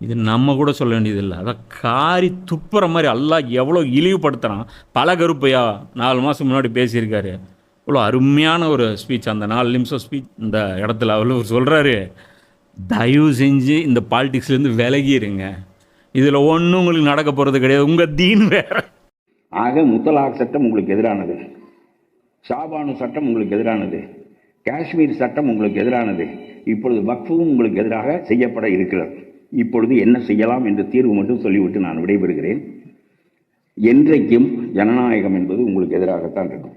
இது நம்ம கூட சொல்ல வேண்டியதில்லை. அதான் காரி துப்புற மாதிரி எல்லாம் எவ்வளோ இழிவுபடுத்துகிறான் பல கருப்பையா நாலு மாதம் முன்னாடி பேசியிருக்காரு. இவ்வளோ அருமையான ஒரு ஸ்பீச் அந்த நாலு நிமிஷம் ஸ்பீச் இந்த இடத்துல அவர் சொல்கிறாரு தயவு செஞ்சு இந்த பாலிடிக்ஸ்லேருந்து விலகிடுங்க இதில் ஒன்றும் உங்களுக்கு நடக்க போகிறது கிடையாது. உங்கள் தீன் வேற. ஆக முத்தலாக் சட்டம் உங்களுக்கு எதிரானது. ஷாபானு சட்டம் உங்களுக்கு எதிரானது. காஷ்மீர் சட்டம் உங்களுக்கு எதிரானது. இப்பொழுது வக்ஃபும் உங்களுக்கு எதிராக செய்யப்பட இருக்கிறது. இப்பொழுது என்ன செய்யலாம் என்று தீர்வு மட்டும் சொல்லிவிட்டு நான் விடைபெறுகிறேன். என்றைக்கும் ஜனநாயகம் என்பது உங்களுக்கு எதிராகத்தான் இருக்கும்.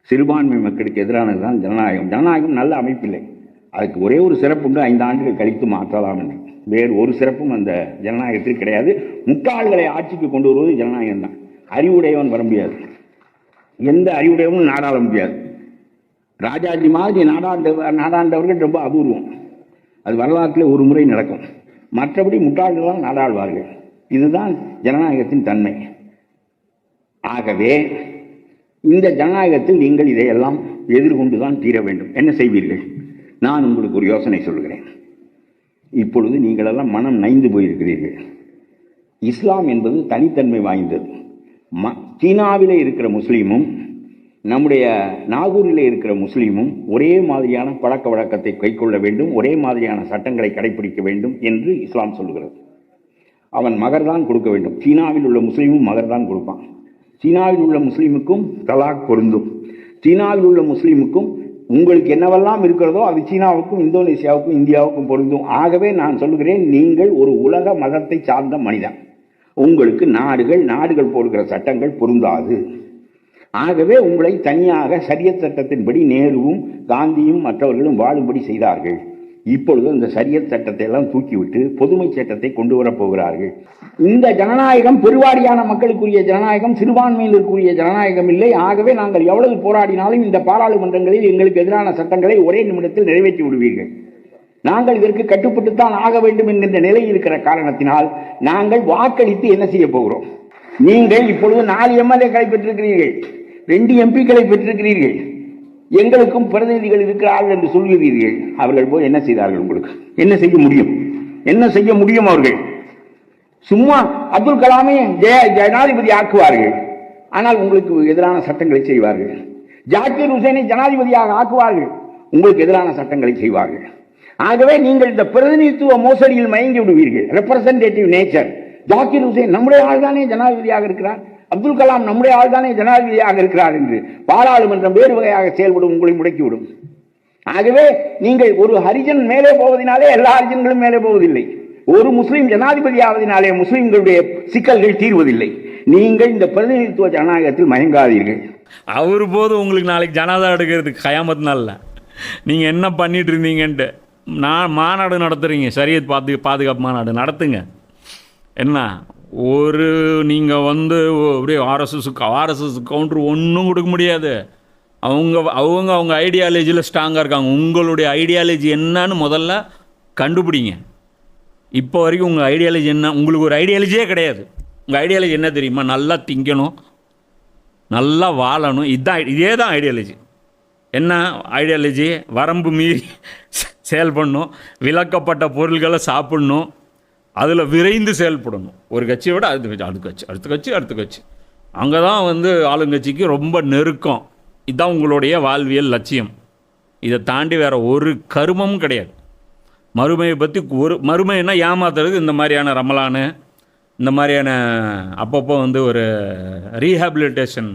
சிறுபான்மை மக்களுக்கு எதிரானது தான் ஜனநாயகம். ஜனநாயகம் நல்ல அமைப்பில்லை. அதுக்கு ஒரே ஒரு சிறப்புண்டு ஐந்து ஆண்டுகள் கழித்து மாற்றலாம் என்று. வேறு ஒரு சிறப்பும் அந்த ஜனநாயகத்தில் கிடையாது. முட்டாள்களை ஆட்சிக்கு கொண்டு வருவது ஜனநாயகம் தான். அறிவுடையவன் வர முடியாது. எந்த அறிவுடையவனும் நாடாள முடியாது. ராஜாஜி மாதிரி நாடாண்ட நாடாண்டவர்கள் ரொம்ப அபூர்வம். அது வரலாற்றில் ஒரு முறை நடக்கும். மற்றபடி முட்டாள்களால் நாடாழ்வார்கள் இதுதான் ஜனநாயகத்தின் தன்மை. ஆகவே இந்த ஜனநாயகத்தில் நீங்கள் இதையெல்லாம் எதிர்கொண்டு தான் தீர வேண்டும். என்ன செய்வீர்கள்? நான் உங்களுக்கு ஒரு யோசனை சொல்கிறேன் இப்பொழுது நீங்களெல்லாம் மனம் நைந்து போயிருக்கிறீர்கள். இஸ்லாம் என்பது தனித்தன்மை வாய்ந்தது. ம சீனாவிலே இருக்கிற முஸ்லீமும் நம்முடைய நாகூரில் இருக்கிற முஸ்லீமும் ஒரே மாதிரியான பழக்க வழக்கத்தை கைக்கொள்ள வேண்டும் ஒரே மாதிரியான சட்டங்களை கடைபிடிக்க வேண்டும் என்று இஸ்லாம் சொல்லுகிறது. அவன் மகர் தான் கொடுக்க வேண்டும். சீனாவில் உள்ள முஸ்லீமும் மகர் தான் கொடுப்பான். சீனாவில் உள்ள முஸ்லீமுக்கும் தலாக் பொருந்தும். சீனாவில் உள்ள முஸ்லீமுக்கும் உங்களுக்கு என்னவெல்லாம் இருக்கிறதோ அது சீனாவுக்கும் இந்தோனேசியாவுக்கும் இந்தியாவுக்கும் பொருந்தும். ஆகவே நான் சொல்லுகிறேன் நீங்கள் ஒரு உலக மதத்தை சார்ந்த மனிதன். உங்களுக்கு நாடுகள் நாடுகள் போடுகிற சட்டங்கள் பொருந்தாது. ஆகவே உங்களை தனியாக சரியத் சட்டத்தின்படி நேருவும் காந்தியும் மற்றவர்களும் வாழும்படி செய்தார்கள். இப்பொழுது அந்த சரியத் சட்டத்தை எல்லாம் தூக்கிவிட்டு பொதுமை சட்டத்தை கொண்டு வரப்போகிறார்கள் இந்த ஜனநாயகம் பெருவாரியான மக்களுக்குரிய ஜனநாயகம் சிறுபான்மையினருக்குரிய ஜனநாயகம் இல்லை. ஆகவே நாங்கள் எவ்வளவு போராடினாலும் இந்த பாராளுமன்றங்களில் எங்களுக்கு எதிரான சட்டங்களை ஒரே நிமிடத்தில் நிறைவேற்றி விடுவீர்கள். நாங்கள் இதற்கு கட்டுப்பட்டுத்தான் ஆக வேண்டும் என்கின்ற நிலை இருக்கிற காரணத்தினால் நாங்கள் வாக்களித்து என்ன செய்ய போகிறோம்? நீங்கள் இப்பொழுது நாலு எம்எல்ஏக்களை பெற்றிருக்கிறீர்கள். ரெண்டு எம்பிக்களை பெற்றிருக்கிறீர்கள். எங்களுக்கும் பிரதிநிதிகள் இருக்கிறார்கள் என்று சொல்கிறீர்கள். அவர்கள் போய் என்ன செய்தார்கள் உங்களுக்கு? என்ன செய்ய முடியும்? என்ன செய்ய முடியும் அவர்கள்? சும்மா அப்துல் கலாமை ஜெய ஜனாதிபதி ஆக்குவார்கள். ஆனால் உங்களுக்கு எதிரான சட்டங்களை செய்வார்கள். ஜாக்கிர் ஹுசேனை ஜனாதிபதியாக ஆக்குவார்கள். உங்களுக்கு எதிரான சட்டங்களை செய்வார்கள். ஆகவே நீங்கள் இந்த பிரதிநிதித்துவ மோசடியில் மயங்கி விடுவீர்கள். ரெப்ரசன்டேட்டிவ் நேச்சர் ஜாக்கிர் ஹுசேன் நம்முடைய ஆள்தானே ஜனாதிபதியாக இருக்கிறார். அப்துல் கலாம் நம்முடைய ஆள்தானே ஜனாதிபதியாக இருக்கிறார் என்று. பாராளுமன்றம் வேறு வகையாக செயல்படும் உங்களை முடக்கிவிடும். ஆகவே நீங்கள் ஒரு ஹரிஜன் மேலே போவதனாலே எல்லா ஹரிஜன்களும் மேலே போவதில்லை. ஒரு முஸ்லீம் ஜனாதிபதி ஆவதினாலே முஸ்லீம்களுடைய சிக்கல்கள் தீர்வதில்லை. நீங்கள் இந்த பிரதிநிதித்துவ ஜனநாயகத்தில் மயங்காதீர்கள். அவர் போது உங்களுக்கு நாளைக்கு ஜனாதா எடுக்கிறதுக்கு கயாமத் நாளில். நீங்கள் என்ன பண்ணிட்டு இருந்தீங்கன்ட்டு. நான் மாநாடு நடத்துகிறீங்க சரியத் பாது பாதுகாப்பு மாநாடு நடத்துங்க. என்ன? ஒரு நீங்கள் வந்து அப்படியே ஆர்எஸ்எஸ் ஆர்எஸ்எஸ் கவுண்டர் ஒன்றும் கொடுக்க முடியாது. அவங்க அவங்க அவங்க ஐடியாலஜியில் ஸ்ட்ராங்காக இருக்காங்க. உங்களுடைய ஐடியாலஜி என்னன்னு முதல்ல கண்டுபிடிங்க. இப்போ வரைக்கும் உங்கள் ஐடியாலஜி என்ன உங்களுக்கு ஒரு ஐடியாலஜியே கிடையாது. உங்கள் ஐடியாலஜி என்ன தெரியுமா? நல்லா திங்கணும் நல்லா வாழணும். இதுதான் இதே தான் ஐடியாலஜி என்ன ஐடியாலஜி வரம்பு மீறி செயல்படணும் விளக்கப்பட்ட பொருள்களை சாப்பிடணும் அதில் விரைந்து செயல்படணும். ஒரு கட்சியை விட அடுத்த கட்சி அடுத்த கட்சி அடுத்த கட்சி அடுத்த கட்சி. அங்கே தான் வந்து ஆளுங்கட்சிக்கு ரொம்ப நெருக்கம். இதுதான் உங்களுடைய வாழ்வியல் லட்சியம். இதை தாண்டி வேறு ஒரு கருமமும் கிடையாது. மறுமையை பற்றி ஒரு மறுமைன்னா ஏமாத்துறது இந்த மாதிரியான ரமலானு இந்த மாதிரியான அப்பப்போ வந்து ஒரு ரீஹாபிலிட்டேஷன்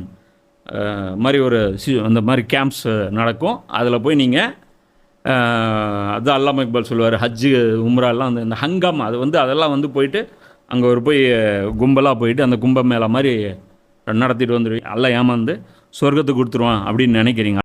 மாதிரி ஒரு அந்த மாதிரி கேம்ப்ஸ் நடக்கும். அதில் போய் நீங்கள் அது அல்லாம இக்பால் சொல்லுவார் ஹஜ்ஜு உம்ராலாம் அந்த இந்த ஹங்காம் அது வந்து அதெல்லாம் வந்து போயிட்டு அங்கே ஒரு போய் கும்பலாக போயிட்டு அந்த கும்ப மேலே மாதிரி நடத்திட்டு வந்துடுவீங்க எல்லாம் ஏமாந்து சொர்க்கத்துக்கு கொடுத்துருவான் அப்படின்னு நினைக்கிறீங்க.